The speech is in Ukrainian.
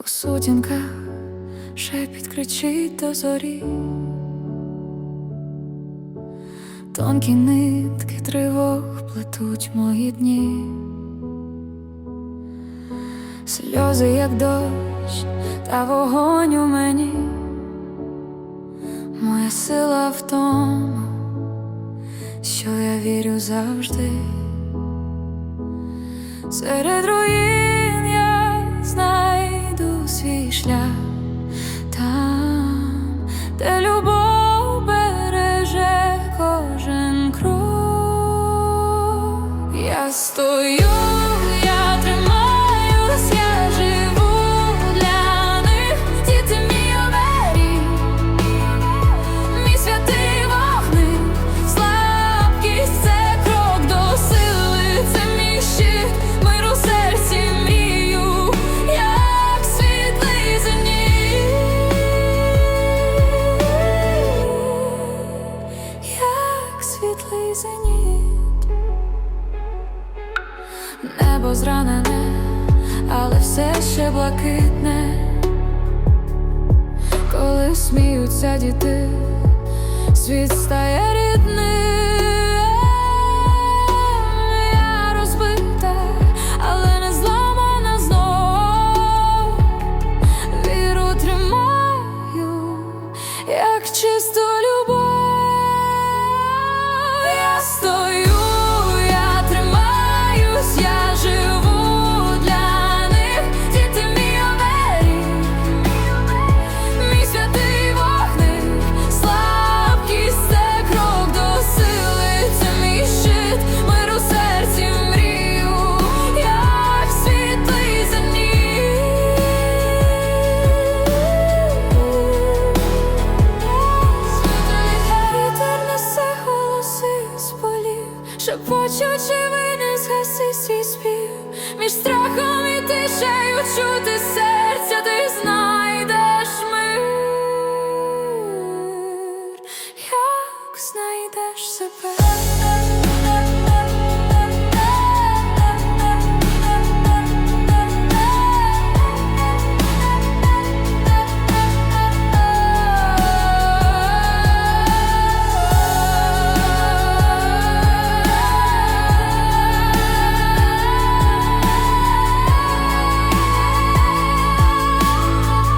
у сутінках шепіт кричить до зорі, тонкі нитки тривог плетуть мої дні, сльози, як дощ, та вогонь у мені, моя сила в тому, що я вірю завжди. Серед руїн шлях там, де любов береже кожен крок. Я стою, світлий зеніт, небо зранене, але все ще блакитне. Коли сміються діти, світ стає рідним. Я розбита, але не зламана знов. Віру тримаю, як чисту любов. Шепочучи вини згаси свій спів, між страхом і тишею чути серця, ти знайдеш мир, як знайдеш себе.